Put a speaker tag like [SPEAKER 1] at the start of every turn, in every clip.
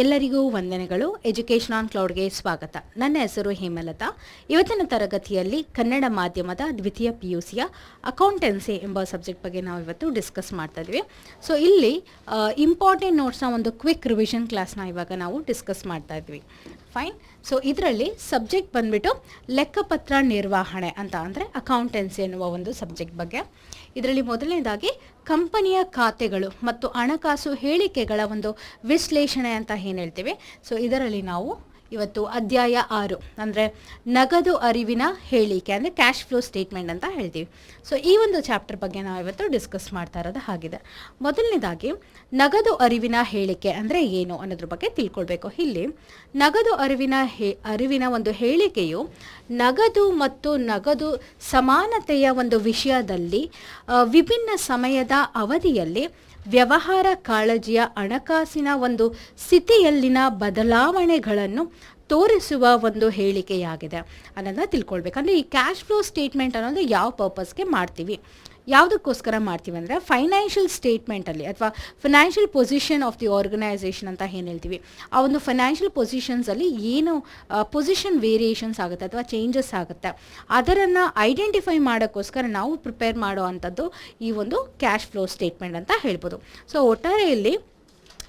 [SPEAKER 1] ಎಲ್ಲರಿಗೂ ವಂದನೆಗಳು. Education on ಕ್ಲೌಡ್ಗೆ ಸ್ವಾಗತ. ನನ್ನ ಹೆಸರು ಹೇಮಲತಾ. ಇವತ್ತಿನ ತರಗತಿಯಲ್ಲಿ ಕನ್ನಡ ಮಾಧ್ಯಮದ ದ್ವಿತೀಯ ಪಿ ಯು ಸಿಯ ಅಕೌಂಟೆನ್ಸಿ ಎಂಬ ಸಬ್ಜೆಕ್ಟ್ ಬಗ್ಗೆ ನಾವು ಇವತ್ತು ಡಿಸ್ಕಸ್ ಮಾಡ್ತಾ ಇದ್ವಿ. ಸೊ ಇಲ್ಲಿ ಇಂಪಾರ್ಟೆಂಟ್ ನೋಟ್ಸ್ನ ಒಂದು ಕ್ವಿಕ್ ರಿವಿಷನ್ ಕ್ಲಾಸ್ನ ಇವಾಗ ನಾವು ಡಿಸ್ಕಸ್ ಮಾಡ್ತಾ ಇದ್ವಿ. ಫೈನ್ ಸೊ ಇದರಲ್ಲಿ ಸಬ್ಜೆಕ್ಟ್ ಬಂದ್ಬಿಟ್ಟು ಲೆಕ್ಕಪತ್ರ ನಿರ್ವಹಣೆ ಅಂತ ಅಂದರೆ ಅಕೌಂಟೆನ್ಸಿ ಎನ್ನುವ ಒಂದು ಸಬ್ಜೆಕ್ಟ್ ಬಗ್ಗೆ. ಇದರಲ್ಲಿ ಮೊದಲನೇದಾಗಿ ಕಂಪನಿಯ ಖಾತೆಗಳು ಮತ್ತು ಹಣಕಾಸು ಹೇಳಿಕೆಗಳ ಒಂದು ವಿಶ್ಲೇಷಣೆ ಅಂತ ಏನು ಹೇಳ್ತೀವಿ? ಸೊ ಇದರಲ್ಲಿ ನಾವು ಇವತ್ತು ಅಧ್ಯಾಯ ಆರು, ಅಂದರೆ ನಗದು ಅರಿವಿನ ಹೇಳಿಕೆ, ಅಂದರೆ ಕ್ಯಾಶ್ ಫ್ಲೋ ಸ್ಟೇಟ್ಮೆಂಟ್ ಅಂತ ಹೇಳ್ತೀವಿ. ಸೊ ಈ ಒಂದು ಚಾಪ್ಟರ್ ಬಗ್ಗೆ ನಾವು ಇವತ್ತು ಡಿಸ್ಕಸ್ ಮಾಡ್ತಾ ಇರೋದು ಹಾಗಿದೆ. ಮೊದಲನೇದಾಗಿ, ನಗದು ಅರಿವಿನ ಹೇಳಿಕೆ ಅಂದರೆ ಏನು ಅನ್ನೋದ್ರ ಬಗ್ಗೆ ತಿಳ್ಕೊಳ್ಬೇಕು. ಇಲ್ಲಿ, ನಗದು ಅರಿವಿನ ಹೇ, ಅರಿವಿನ ಒಂದು ಹೇಳಿಕೆಯು ನಗದು ಮತ್ತು ನಗದು ಸಮಾನತೆಯ ಒಂದು ವಿಷಯದಲ್ಲಿ ವಿಭಿನ್ನ ಸಮಯದ ಅವಧಿಯಲ್ಲಿ ವ್ಯವಹಾರ ಕಾಳಜಿಯ ಹಣಕಾಸಿನ ಒಂದು ಸ್ಥಿತಿಯಲ್ಲಿನ ಬದಲಾವಣೆಗಳನ್ನು ತೋರಿಸುವ ಒಂದು ಹೇಳಿಕೆಯಾಗಿದೆ. ಅನ್ನೋದನ್ನ ತಿಳ್ಕೊಳ್ಬೇಕು. ಅಂದರೆ ಈ ಕ್ಯಾಶ್ ಫ್ಲೋ ಸ್ಟೇಟ್ಮೆಂಟ್ ಅನ್ನೋದು ಯಾವ ಪರ್ಪಸ್ಗೆ ಮಾಡ್ತೀವಿ? ಯಾವುದಕ್ಕೋಸ್ಕರ ಮಾಡ್ತೀವಿ ಅಂದರೆ ಫೈನಾನ್ಷಿಯಲ್ ಸ್ಟೇಟ್ಮೆಂಟಲ್ಲಿ ಅಥವಾ financial position of the organisation ಅಂತ ಏನು ಹೇಳ್ತೀವಿ? ಆ ಒಂದು ಫೈನಾನ್ಷಿಯಲ್ ಪೊಸಿಷನ್ಸಲ್ಲಿ ಏನು ಪೊಸಿಷನ್ ವೇರಿಯೇಷನ್ಸ್ ಆಗುತ್ತೆ ಅಥವಾ ಚೇಂಜಸ್ ಆಗುತ್ತೆ. ಅದರನ್ನು ಐಡೆಂಟಿಫೈ ಮಾಡೋಕ್ಕೋಸ್ಕರ ನಾವು ಪ್ರಿಪೇರ್ ಮಾಡೋ ಅಂಥದ್ದು ಈ ಒಂದು ಕ್ಯಾಶ್ ಫ್ಲೋ ಸ್ಟೇಟ್ಮೆಂಟ್ ಅಂತ ಹೇಳ್ಬೋದು. ಸೊ ಒಟ್ಟಾರೆಯಲ್ಲಿ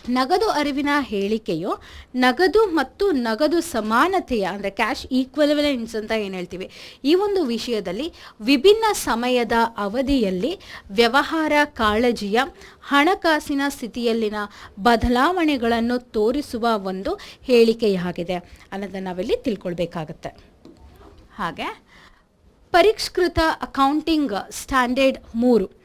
[SPEAKER 1] ನಗದು ಅರಿವಿನ ಹೇಳಿಕೆಯು ನಗದು ಮತ್ತು ನಗದು ಸಮಾನತೆಯ ಅಂದರೆ ಕ್ಯಾಶ್ ಈಕ್ವಲೆನ್ಸ್ ಅಂತ ಏನು ಹೇಳ್ತೀವಿ? ಈ ಒಂದು ವಿಷಯದಲ್ಲಿ ವಿಭಿನ್ನ ಸಮಯದ ಅವಧಿಯಲ್ಲಿ ವ್ಯವಹಾರ ಕಾಳಜಿಯ ಹಣಕಾಸಿನ ಸ್ಥಿತಿಯಲ್ಲಿನ ಬದಲಾವಣೆಗಳನ್ನು ತೋರಿಸುವ ಒಂದು ಹೇಳಿಕೆಯಾಗಿದೆ. ಅನ್ನೋದನ್ನು ನಾವಿಲ್ಲಿ ತಿಳ್ಕೊಳ್ಬೇಕಾಗತ್ತೆ. ಹಾಗೆ, ಪರಿಷ್ಕೃತ ಅಕೌಂಟಿಂಗ್ ಸ್ಟ್ಯಾಂಡರ್ಡ್ ಮೂರು.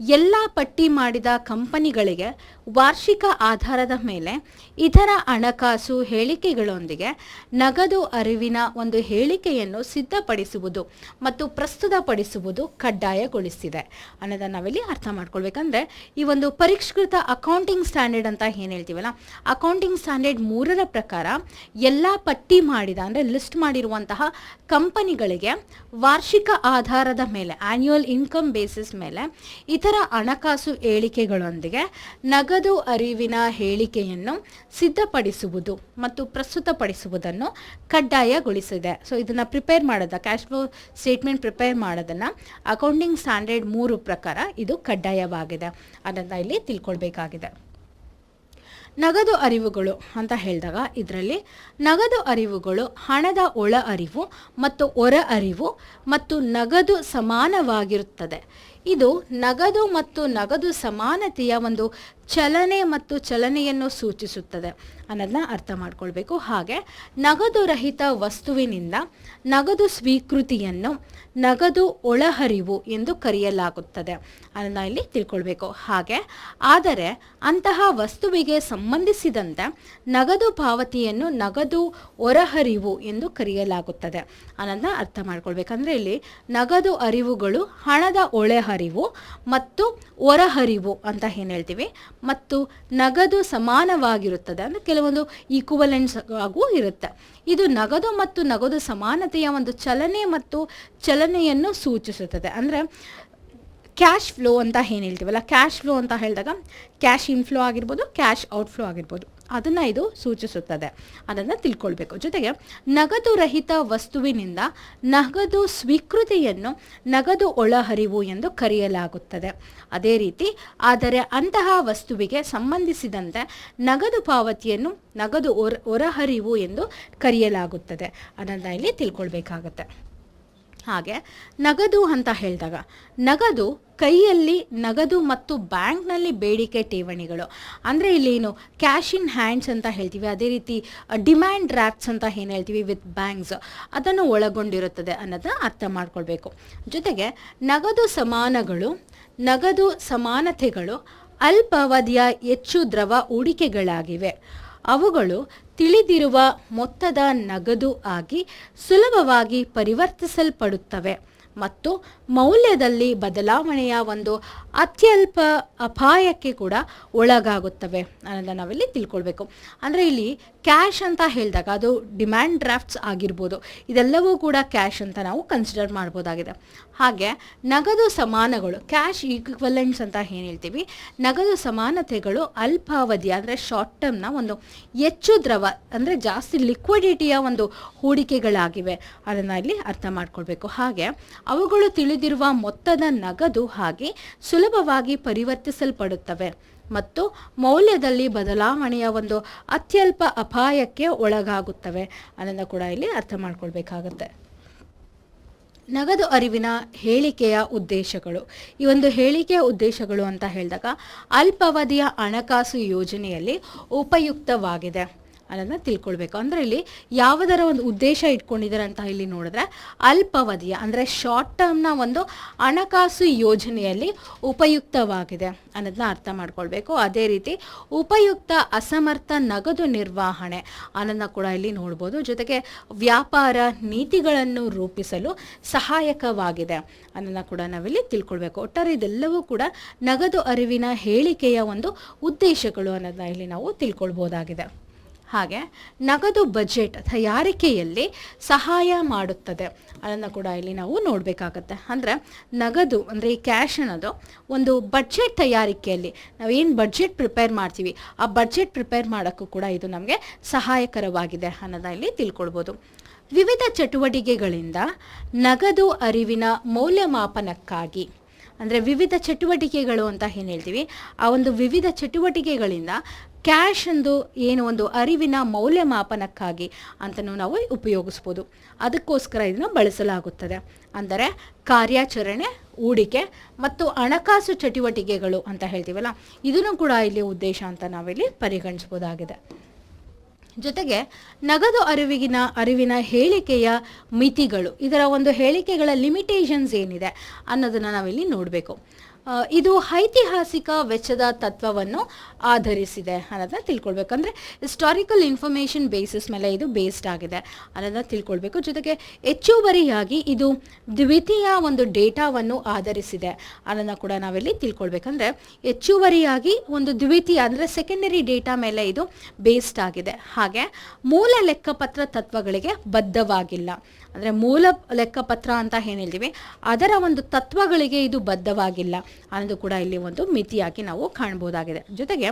[SPEAKER 1] ಎಲ್ಲ ಪಟ್ಟಿ ಮಾಡಿದ ಕಂಪನಿಗಳಿಗೆ ವಾರ್ಷಿಕ ಆಧಾರದ ಮೇಲೆ ಇತರ ಹಣಕಾಸು ಹೇಳಿಕೆಗಳೊಂದಿಗೆ ನಗದು ಅರಿವಿನ ಒಂದು ಹೇಳಿಕೆಯನ್ನು ಸಿದ್ಧಪಡಿಸುವುದು ಮತ್ತು ಪ್ರಸ್ತುತಪಡಿಸುವುದು ಕಡ್ಡಾಯಗೊಳಿಸಿದೆ. ಅನ್ನೋದನ್ನು ನಾವಿಲ್ಲಿ ಅರ್ಥ ಮಾಡ್ಕೊಳ್ಬೇಕಂದ್ರೆ ಈ ಒಂದು ಪರಿಷ್ಕೃತ ಅಕೌಂಟಿಂಗ್ ಸ್ಟ್ಯಾಂಡರ್ಡ್ ಅಂತ ಏನು ಹೇಳ್ತೀವಲ್ಲ ಅಕೌಂಟಿಂಗ್ ಸ್ಟ್ಯಾಂಡರ್ಡ್ ಮೂರರ ಪ್ರಕಾರ ಎಲ್ಲ ಪಟ್ಟಿ ಮಾಡಿದ ಅಂದರೆ ಲಿಸ್ಟ್ ಮಾಡಿರುವಂತಹ ಕಂಪನಿಗಳಿಗೆ ವಾರ್ಷಿಕ ಆಧಾರದ ಮೇಲೆ ಆ್ಯನ್ಯುವಲ್ ಇನ್ಕಮ್ ಬೇಸಿಸ್ ಮೇಲೆ ಇತರ ಹಣಕಾಸು ಹೇಳಿಕೆಗಳೊಂದಿಗೆ ನಗದು ಅರಿವಿನ ಹೇಳಿಕೆಯನ್ನು ಸಿದ್ಧಪಡಿಸುವುದು ಮತ್ತು ಪ್ರಸ್ತುತಪಡಿಸುವುದನ್ನು ಕಡ್ಡಾಯಗೊಳಿಸಿದೆ. ಸೊ ಇದನ್ನು ಪ್ರಿಪೇರ್ ಮಾಡೋದ? ಕ್ಯಾಶ್ ಫ್ಲೋ ಸ್ಟೇಟ್ಮೆಂಟ್ ಪ್ರಿಪೇರ್ ಮಾಡೋದನ್ನು ಅಕೌಂಟಿಂಗ್ ಸ್ಟ್ಯಾಂಡರ್ಡ್ ಮೂರು ಪ್ರಕಾರ ಇದು ಕಡ್ಡಾಯವಾಗಿದೆ. ಅದನ್ನು ಇಲ್ಲಿ ತಿಳ್ಕೊಳ್ಬೇಕಾಗಿದೆ. ನಗದು ಅರಿವುಗಳು ಅಂತ ಹೇಳಿದಾಗ ಇದರಲ್ಲಿ ನಗದು ಅರಿವುಗಳು ಹಣದ ಒಳ ಅರಿವು ಮತ್ತು ಹೊರ ಅರಿವು ಮತ್ತು ನಗದು ಸಮಾನವಾಗಿರುತ್ತದೆ. ಇದು ನಗದು ಮತ್ತು ನಗದು ಸಮಾನತೆಯ ಒಂದು ಚಲನೆ ಮತ್ತು ಚಲನೆಯನ್ನು ಸೂಚಿಸುತ್ತದೆ ಅನ್ನೋದನ್ನ ಅರ್ಥ ಮಾಡ್ಕೊಳ್ಬೇಕು. ಹಾಗೆ ನಗದು ರಹಿತ ವಸ್ತುವಿನಿಂದ ನಗದು ಸ್ವೀಕೃತಿಯನ್ನು ನಗದು ಒಳಹರಿವು ಎಂದು ಕರೆಯಲಾಗುತ್ತದೆ ಅದನ್ನು ಇಲ್ಲಿ ತಿಳ್ಕೊಳ್ಬೇಕು. ಹಾಗೆ ಆದರೆ ಅಂತಹ ವಸ್ತುವಿಗೆ ಸಂಬಂಧಿಸಿದಂತೆ ನಗದು ಪಾವತಿಯನ್ನು ನಗದು ಹೊರಹರಿವು ಎಂದು ಕರೆಯಲಾಗುತ್ತದೆ ಅನ್ನೋದನ್ನ ಅರ್ಥ ಮಾಡ್ಕೊಳ್ಬೇಕಂದ್ರೆ ಇಲ್ಲಿ ನಗದು ಅರಿವುಗಳು ಹಣದ ಒಳಹರಿವು ಮತ್ತು ಹೊರಹರಿವು ಅಂತ ಏನು ಹೇಳ್ತೀವಿ? ಮತ್ತು ನಗದು ಸಮಾನವಾಗಿರುತ್ತದೆ. ಅಂದರೆ ಕೆಲವೊಂದು ಈಕ್ವಲೆನ್ಸ್ ಆಗೂ ಇರುತ್ತೆ. ಇದು ನಗದು ಮತ್ತು ನಗದು ಸಮಾನತೆಯ ಒಂದು ಚಲನೆ ಮತ್ತು ಚಲನೆಯನ್ನು ಸೂಚಿಸುತ್ತದೆ. ಅಂದರೆ ಕ್ಯಾಶ್ ಫ್ಲೋ ಅಂತ ಏನು ಹೇಳ್ತೀವಲ್ಲ? ಕ್ಯಾಶ್ ಫ್ಲೋ ಅಂತ ಹೇಳಿದಾಗ ಕ್ಯಾಶ್ ಇನ್ಫ್ಲೋ ಆಗಿರ್ಬೋದು ಕ್ಯಾಶ್ ಔಟ್ಫ್ಲೋ ಆಗಿರ್ಬೋದು. ಅದನ್ನು ಇದು ಸೂಚಿಸುತ್ತದೆ. ಅದನ್ನು ತಿಳ್ಕೊಳ್ಬೇಕು. ಜೊತೆಗೆ ನಗದು ರಹಿತ ವಸ್ತುವಿನಿಂದ ನಗದು ಸ್ವೀಕೃತಿಯನ್ನು ನಗದು ಒಳಹರಿವು ಎಂದು ಕರೆಯಲಾಗುತ್ತದೆ. ಅದೇ ರೀತಿ ಆದರೆ ಅಂತಹ ವಸ್ತುವಿಗೆ ಸಂಬಂಧಿಸಿದಂತೆ ನಗದು ಪಾವತಿಯನ್ನು ನಗದು ಹೊರ ಹೊರಹರಿವು ಎಂದು ಕರೆಯಲಾಗುತ್ತದೆ. ಅದನ್ನು ಇಲ್ಲಿ ತಿಳ್ಕೊಳ್ಬೇಕಾಗತ್ತೆ. ಹಾಗೆ ನಗದು ಅಂತ ಹೇಳಿದಾಗ, ನಗದು ಕೈಯಲ್ಲಿ ನಗದು ಮತ್ತು ಬ್ಯಾಂಕ್ನಲ್ಲಿ ಬೇಡಿಕೆ ಠೇವಣಿಗಳು. ಅಂದರೆ ಇಲ್ಲಿ ಏನು, ಕ್ಯಾಶ್ ಇನ್ ಹ್ಯಾಂಡ್ಸ್ ಅಂತ ಹೇಳ್ತೀವಿ, ಅದೇ ರೀತಿ ಡಿಮ್ಯಾಂಡ್ ಡ್ರಾಫ್ಟ್ಸ್ ಅಂತ ಏನು ಹೇಳ್ತೀವಿ, ವಿತ್ ಬ್ಯಾಂಕ್ಸ್. ಅದನ್ನು ಒಳಗೊಂಡಿರುತ್ತದೆ ಅನ್ನೋದನ್ನ ಅರ್ಥ ಮಾಡ್ಕೊಳ್ಬೇಕು. ಜೊತೆಗೆ, ನಗದು ಸಮಾನಗಳು, ನಗದು ಸಮಾನತೆಗಳು ಅಲ್ಪಾವಧಿಯ ಹೆಚ್ಚು ದ್ರವ ಹೂಡಿಕೆಗಳಾಗಿವೆ. ಅವುಗಳು ತಿಳಿದಿರುವ ಮೊತ್ತದ ನಗದು ಆಗಿ ಸುಲಭವಾಗಿ ಪರಿವರ್ತಿಸಲ್ಪಡುತ್ತವೆ ಮತ್ತು ಮೌಲ್ಯದಲ್ಲಿ ಬದಲಾವಣೆಯ ಒಂದು ಅತ್ಯಲ್ಪ ಅಪಾಯಕ್ಕೆ ಕೂಡ ಒಳಗಾಗುತ್ತವೆ ಅನ್ನೋದನ್ನು ನಾವಿಲ್ಲಿ ತಿಳ್ಕೊಳ್ಬೇಕು. ಅಂದರೆ ಇಲ್ಲಿ ಕ್ಯಾಶ್ ಅಂತ ಹೇಳಿದಾಗ ಅದು ಡಿಮ್ಯಾಂಡ್ ಡ್ರಾಫ್ಟ್ಸ್ ಆಗಿರ್ಬೋದು. ಇದೆಲ್ಲವೂ ಕೂಡ ಕ್ಯಾಶ್ ಅಂತ ನಾವು ಕನ್ಸಿಡರ್ ಮಾಡ್ಬೋದಾಗಿದೆ. ಹಾಗೆ ನಗದು ಸಮಾನಗಳು ಕ್ಯಾಶ್ ಈಕ್ವಲೆಂಟ್ಸ್ ಅಂತ ಏನು ಹೇಳ್ತೀವಿ? ನಗದು ಸಮಾನತೆಗಳು ಅಲ್ಪಾವಧಿ ಅಂದರೆ ಶಾರ್ಟ್ ಟರ್ಮ್ನ ಒಂದು ಹೆಚ್ಚು ದ್ರವ ಅಂದರೆ ಜಾಸ್ತಿ ಲಿಕ್ವಿಡಿಟಿಯ ಒಂದು ಹೂಡಿಕೆಗಳಾಗಿವೆ. ಅದನ್ನು ಇಲ್ಲಿ ಅರ್ಥ ಮಾಡ್ಕೊಳ್ಬೇಕು. ಹಾಗೆ ಅವುಗಳು ತಿಳಿದಿರುವ ಮೊತ್ತದ ನಗದು ಹಾಗೆ ಸುಲಭವಾಗಿ ಪರಿವರ್ತಿಸಲ್ಪಡುತ್ತವೆ. ಮತ್ತು ಮೌಲ್ಯದಲ್ಲಿ ಬದಲಾವಣೆಯ ಒಂದು ಅತ್ಯಲ್ಪ ಅಪಾಯಕ್ಕೆ ಒಳಗಾಗುತ್ತವೆ. ಅದನ್ನು ಕೂಡ ಇಲ್ಲಿ ಅರ್ಥ ಮಾಡ್ಕೊಳ್ಬೇಕಾಗತ್ತೆ. ನಗದು ಅರಿವಿನ ಹೇಳಿಕೆಯ ಉದ್ದೇಶಗಳು. ಈ ಒಂದು ಹೇಳಿಕೆಯ ಉದ್ದೇಶಗಳು ಅಂತ ಹೇಳಿದಾಗ ಅಲ್ಪಾವಧಿಯ ಹಣಕಾಸು ಯೋಜನೆಯಲ್ಲಿ ಉಪಯುಕ್ತವಾಗಿದೆ. ಅನ್ನೋದನ್ನ ತಿಳ್ಕೊಳ್ಬೇಕು. ಅಂದರೆ ಇಲ್ಲಿ ಯಾವುದರ ಒಂದು ಉದ್ದೇಶ ಇಟ್ಕೊಂಡಿದ್ದಾರೆ ಅಂತ ಇಲ್ಲಿ ನೋಡಿದ್ರೆ ಅಲ್ಪಾವಧಿಯ, ಅಂದರೆ ಶಾರ್ಟ್ ಟರ್ಮ್ನ ಒಂದು ಹಣಕಾಸು ಯೋಜನೆಯಲ್ಲಿ ಉಪಯುಕ್ತವಾಗಿದೆ ಅನ್ನೋದನ್ನ ಅರ್ಥ ಮಾಡ್ಕೊಳ್ಬೇಕು. ಅದೇ ರೀತಿ ಉಪಯುಕ್ತ ಅಸಮರ್ಥ ನಗದು ನಿರ್ವಹಣೆ ಅನ್ನೋದನ್ನ ಕೂಡ ಇಲ್ಲಿ ನೋಡ್ಬೋದು. ಜೊತೆಗೆ ವ್ಯಾಪಾರ ನೀತಿಗಳನ್ನು ರೂಪಿಸಲು ಸಹಾಯಕವಾಗಿದೆ ಅನ್ನೋದನ್ನ ಕೂಡ ನಾವಿಲ್ಲಿ ತಿಳ್ಕೊಳ್ಬೇಕು. ಒಟ್ಟಾರೆ ಇದೆಲ್ಲವೂ ಕೂಡ ನಗದು ಅರಿವಿನ ಹೇಳಿಕೆಯ ಒಂದು ಉದ್ದೇಶಗಳು ಅನ್ನೋದನ್ನ ಇಲ್ಲಿ ನಾವು ತಿಳ್ಕೊಳ್ಬೋದಾಗಿದೆ. ಹಾಗೆ ನಗದು ಬಜೆಟ್ ತಯಾರಿಕೆಯಲ್ಲಿ ಸಹಾಯ ಮಾಡುತ್ತದೆ. ಅದನ್ನು ಕೂಡ ಇಲ್ಲಿ ನಾವು ನೋಡಬೇಕಾಗತ್ತೆ. ಅಂದರೆ ನಗದು ಅಂದರೆ ಈ ಕ್ಯಾಶ್ ಅನ್ನೋದು ಒಂದು ಬಡ್ಜೆಟ್ ತಯಾರಿಕೆಯಲ್ಲಿ ನಾವೇನು ಬಡ್ಜೆಟ್ ಪ್ರಿಪೇರ್ ಮಾಡ್ತೀವಿ, ಆ ಬಡ್ಜೆಟ್ ಪ್ರಿಪೇರ್ ಮಾಡೋಕ್ಕೂ ಕೂಡ ಇದು ನಮಗೆ ಸಹಾಯಕರವಾಗಿದೆ ಅನ್ನೋದನ್ನ ಇಲ್ಲಿ ತಿಳ್ಕೊಳ್ಬೋದು. ವಿವಿಧ ಚಟುವಟಿಕೆಗಳಿಂದ ನಗದು ಅರಿವಿನ ಮೌಲ್ಯಮಾಪನಕ್ಕಾಗಿ ಅಂದರೆ ವಿವಿಧ ಚಟುವಟಿಕೆಗಳು ಅಂತ ಏನು ಹೇಳ್ತೀವಿ, ಆ ಒಂದು ವಿವಿಧ ಚಟುವಟಿಕೆಗಳಿಂದ ಕ್ಯಾಶ್ ಎಂದು ಏನು ಒಂದು ಅರಿವಿನ ಮೌಲ್ಯಮಾಪನಕ್ಕಾಗಿ ಅಂತಲೂ ನಾವು ಉಪಯೋಗಿಸ್ಬೋದು. ಅದಕ್ಕೋಸ್ಕರ ಇದನ್ನು ಬಳಸಲಾಗುತ್ತದೆ. ಅಂದರೆ ಕಾರ್ಯಾಚರಣೆ, ಹೂಡಿಕೆ ಮತ್ತು ಹಣಕಾಸು ಚಟುವಟಿಕೆಗಳು ಅಂತ ಹೇಳ್ತೀವಲ್ಲ, ಇದನ್ನು ಕೂಡ ಇಲ್ಲಿ ಉದ್ದೇಶ ಅಂತ ನಾವಿಲ್ಲಿ ಪರಿಗಣಿಸ್ಬೋದಾಗಿದೆ ಜೊತೆಗೆ ನಗದು ಅರಿವಿಗಿನ ಅರಿವಿನ ಹೇಳಿಕೆಯ ಮಿತಿಗಳು. ಇದರ ಒಂದು ಹೇಳಿಕೆಗಳ ಲಿಮಿಟೇಷನ್ಸ್ ಏನಿದೆ ಅನ್ನೋದನ್ನು ನಾವಿಲ್ಲಿ ನೋಡಬೇಕು. ಇದು ಐತಿಹಾಸಿಕ ವೆಚ್ಚದ ತತ್ವವನ್ನು ಆಧರಿಸಿದೆ ಅನ್ನೋದನ್ನ ತಿಳ್ಕೊಳ್ಬೇಕಂದ್ರೆ ಹಿಸ್ಟಾರಿಕಲ್ ಇನ್ಫಾರ್ಮೇಷನ್ ಬೇಸಿಸ್ ಮೇಲೆ ಇದು ಬೇಸ್ಡ್ ಆಗಿದೆ ಅನ್ನೋದನ್ನ ತಿಳ್ಕೊಳ್ಬೇಕು. ಜೊತೆಗೆ ಹೆಚ್ಚುವರಿಯಾಗಿ ಇದು ದ್ವಿತೀಯ ಒಂದು ಡೇಟಾವನ್ನು ಆಧರಿಸಿದೆ ಅನ್ನೋದನ್ನ ಕೂಡ ನಾವಿಲ್ಲಿ ತಿಳ್ಕೊಳ್ಬೇಕಂದ್ರೆ ಹೆಚ್ಚುವರಿಯಾಗಿ ಒಂದು ದ್ವಿತೀಯ ಅಂದರೆ ಸೆಕೆಂಡರಿ ಡೇಟಾ ಮೇಲೆ ಇದು ಬೇಸ್ಡ್ ಆಗಿದೆ. ಹಾಗೆ ಮೂಲ ಲೆಕ್ಕಪತ್ರ ತತ್ವಗಳಿಗೆ ಬದ್ಧವಾಗಿಲ್ಲ. ಅಂದರೆ ಮೂಲ ಲೆಕ್ಕಪತ್ರ ಅಂತ ಏನು ಹೇಳ್ತೀವಿ ಅದರ ಒಂದು ತತ್ವಗಳಿಗೆ ಇದು ಬದ್ಧವಾಗಿಲ್ಲ. ಅನ್ನೋದು ಕೂಡ ಇಲ್ಲಿ ಒಂದು ಮಿತಿಯಾಗಿ ನಾವು ಕಾಣ್ಬೋದಾಗಿದೆ. ಜೊತೆಗೆ